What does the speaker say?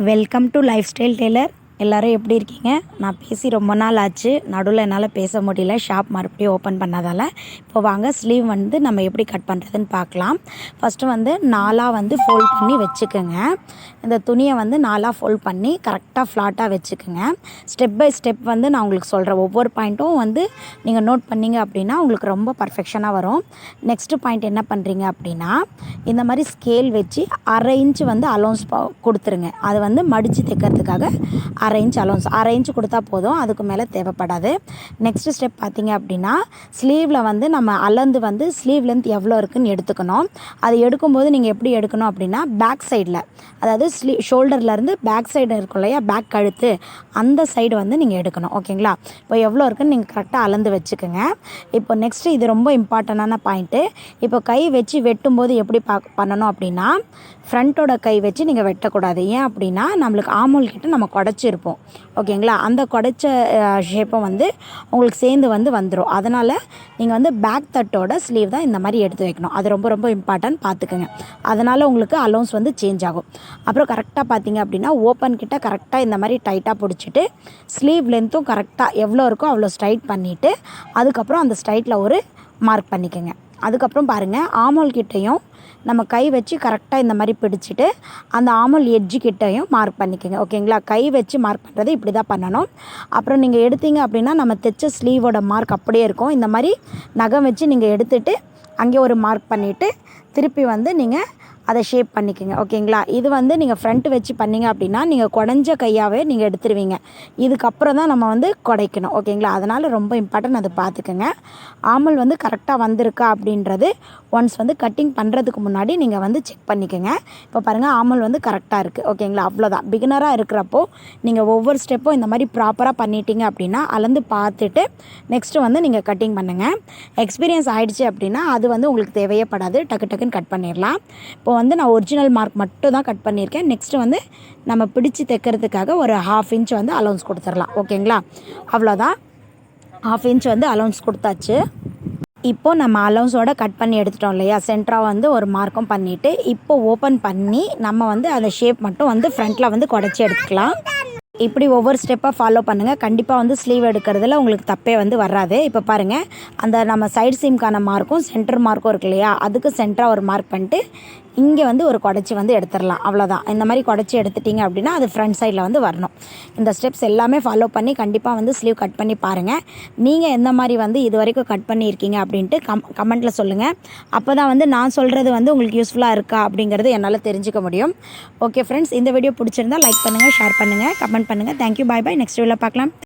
Welcome to Lifestyle Tailor. எல்லாரும் எப்படி இருக்கீங்க? நான் பேசி ரொம்ப நாள் ஆச்சு. நடுவில் என்னால் பேச முடியல. ஷாப் மறுபடியும் ஓப்பன் பண்ணதால் இப்போ வாங்க ஸ்லீவ் வந்து நம்ம எப்படி கட் பண்ணுறதுன்னு பார்க்கலாம். ஃபஸ்ட்டு வந்து நாலாக வந்து ஃபோல்ட் பண்ணி வச்சுக்கோங்க. இந்த துணியை வந்து நாலாக ஃபோல்ட் பண்ணி கரெக்டாக ஃப்ளாட்டாக வச்சுக்கோங்க. ஸ்டெப் பை ஸ்டெப் வந்து நான் உங்களுக்கு சொல்கிறேன் ஒவ்வொரு பாயிண்ட்டும் வந்து நீங்கள் நோட் பண்ணிங்க அப்படின்னா உங்களுக்கு ரொம்ப பர்ஃபெக்ஷனாக வரும். நெக்ஸ்ட்டு பாயிண்ட் என்ன பண்ணுறீங்க அப்படின்னா இந்த மாதிரி ஸ்கேல் வச்சு அரை இன்ச் வந்து அலோன்ஸ் கொடுத்துருங்க. அது வந்து மடித்து தைக்கிறதுக்காக அரை இன்ச் அலோன்ஸ் அரை இன்ச் கொடுத்தா போதும் அதுக்கு மேலே தேவைப்படாது. நெக்ஸ்ட் ஸ்டெப் பார்த்தீங்க அப்படின்னா ஸ்லீவில் வந்து நம்ம அளந்து வந்து ஸ்லீவ் லென்த் எவ்வளோ இருக்குன்னு எடுத்துக்கணும். அது எடுக்கும்போது நீங்கள் எப்படி எடுக்கணும் அப்படின்னா பேக் சைடில் அதாவது ஸ்லீ ஷோல்டர்லேருந்து பேக் சைடு இருக்கும் இல்லையா பேக் கழுத்து அந்த சைடு வந்து நீங்கள் எடுக்கணும். ஓகேங்களா? இப்போ எவ்வளோ இருக்குன்னு நீங்கள் கரெக்டாக அளந்து வச்சுக்கோங்க. இப்போ நெக்ஸ்ட்டு இது ரொம்ப இம்பார்ட்டண்டான பாயிண்ட்டு இப்போ கை வச்சு வெட்டும்போது எப்படி பா பண்ணணும் அப்படின்னா ஃப்ரண்ட்டோட கை வச்சு நீங்கள் வெட்டக்கூடாது. ஏன் அப்படின்னா நம்மளுக்கு ஆமூல் கிட்ட நம்ம குடச்சிருப்போம். ஓகேங்களா அந்த குடைச்ச ஷேப்பை வந்து உங்களுக்கு சேர்ந்து வந்து வந்துடும் அதனால் நீங்கள் வந்து பேக் தட்டோட ஸ்லீவ் தான் இந்த மாதிரி எடுத்து வைக்கணும். அது ரொம்ப ரொம்ப இம்பார்ட்டன்ட் பார்த்துக்கோங்க. அதனால் உங்களுக்கு அலோன்ஸ் வந்து சேஞ்ச் ஆகும். அப்புறம் கரெக்டாக பார்த்தீங்க அப்படின்னா ஓப்பன் கிட்ட கரெக்டாக இந்த மாதிரி டைட்டாக பிடிச்சிட்டு ஸ்லீவ் லென்த்தும் கரெக்டாக எவ்வளோ இருக்கோ அவ்வளோ ஸ்ட்ரைட் பண்ணிவிட்டு அதுக்கப்புறம் அந்த ஸ்ட்ரைட்டில் ஒரு மார்க் பண்ணிக்கோங்க. அதுக்கப்புறம் பாருங்கள் ஆமோல் கிட்டேயும் நம்ம கை வச்சு கரெக்டாக இந்த மாதிரி பிடிச்சிட்டு அந்த ஆமல் எட்ஜு கிட்டேயும் மார்க் பண்ணிக்கோங்க. ஓகேங்களா கை வச்சு மார்க் பண்ணுறது இப்படி தான் பண்ணணும். அப்புறம் நீங்கள் எடுத்தீங்க அப்படின்னா நம்ம தைச்ச ஸ்லீவோட மார்க் அப்படியே இருக்கும். இந்த மாதிரி நகம் வச்சு நீங்கள் எடுத்துகிட்டு அங்கே ஒரு மார்க் பண்ணிவிட்டு திருப்பி வந்து நீங்கள் அதை ஷேப் பண்ணிக்கோங்க ஓகேங்களா இது வந்து நீங்கள் ஃப்ரண்ட் வச்சு பண்ணிங்க அப்படின்னா நீங்கள் குடஞ்ச கையாகவே நீங்கள் எடுத்துருவீங்க. இதுக்கப்புறம் தான் நம்ம வந்து குடைக்கணும் ஓகேங்களா அதனால் ரொம்ப இம்பார்ட்டன்ட் அதை பார்த்துக்கோங்க ஆமல் வந்து கரெக்டாக வந்திருக்கா அப்படின்றது ஒன்ஸ் வந்து கட்டிங் பண்ணுறதுக்கு முன்னாடி நீங்கள் வந்து செக் பண்ணிக்கோங்க. இப்போ பாருங்கள் ஆமல் வந்து கரெக்டாக இருக்குது ஓகேங்களா அவ்வளோதான் பிகினராக இருக்கிறப்போ நீங்கள் ஒவ்வொரு ஸ்டெப்பும் இந்த மாதிரி ப்ராப்பராக பண்ணிட்டீங்க அப்படின்னா அளந்து பார்த்துட்டு நெக்ஸ்ட்டு வந்து நீங்கள் கட்டிங் பண்ணுங்கள் எக்ஸ்பீரியன்ஸ் ஆகிடுச்சு அப்படின்னா அது வந்து உங்களுக்கு தேவையே படாது. டக்கு டக்குன்னு கட் பண்ணிடலாம். இப்போ வந்து நான் ஒரிஜினல் மார்க் மட்டும் தான் கட் பண்ணியிருக்கேன். நெக்ஸ்ட்டு வந்து நம்ம பிடிச்சி தைக்கிறதுக்காக ஒரு ஹாஃப் இன்ச் வந்து அலௌன்ஸ் கொடுத்துடலாம். ஓகேங்களா அவ்வளோதான் ஹாஃப் இன்ச் வந்து அலௌன்ஸ் கொடுத்தாச்சு. இப்போ நம்ம அலௌன்ஸோட கட் பண்ணி எடுத்துட்டோம் இல்லையா? சென்டராக வந்து ஒரு மார்க்கும் பண்ணிவிட்டு இப்போ ஓப்பன் பண்ணி நம்ம வந்து அந்த ஷேப் மட்டும் வந்து ஃப்ரண்ட்டில் வந்து குடச்சி எடுத்துக்கலாம். இப்படி ஒவ்வொரு ஸ்டெப்பாக ஃபாலோ பண்ணுங்கள் கண்டிப்பாக வந்து ஸ்லீவ் எடுக்கிறதுல உங்களுக்கு தப்பே வந்து வராது. இப்போ பாருங்கள் அந்த நம்ம சைடு சீம்க்கான மார்க்கும் சென்டர் மார்க்கும் இருக்கு இல்லையா? அதுக்கு சென்டராக ஒரு மார்க் பண்ணிட்டு இங்கே வந்து ஒரு குடச்சி வந்து எடுத்துடலாம். அவ்வளோதான் இந்த மாதிரி குடச்சி எடுத்துட்டிங்க அப்படின்னா அது ஃப்ரண்ட் சைடில் வந்து வரணும். இந்த ஸ்டெப்ஸ் எல்லாமே ஃபாலோ பண்ணி கண்டிப்பாக வந்து ஸ்லீவ் கட் பண்ணி பாருங்கள் நீங்கள் எந்த மாதிரி வந்து இது வரைக்கும் கட் பண்ணியிருக்கீங்க அப்படின்ட்டு கம் கமெண்ட்டில் சொல்லுங்கள் அப்போ தான் வந்து நான் சொல்கிறது வந்து உங்களுக்கு யூஸ்ஃபுல்லாக இருக்கா அப்படிங்கிறது என்னால் தெரிஞ்சுக்க முடியும். ஓகே ஃப்ரெண்ட்ஸ் இந்த வீடியோ பிடிச்சிருந்தா லைக் பண்ணுங்கள் ஷேர் பண்ணுங்கள் கமெண்ட் பண்ணுங்கள் thank you bye bye next வீடியோவில் பார்க்கலாம்.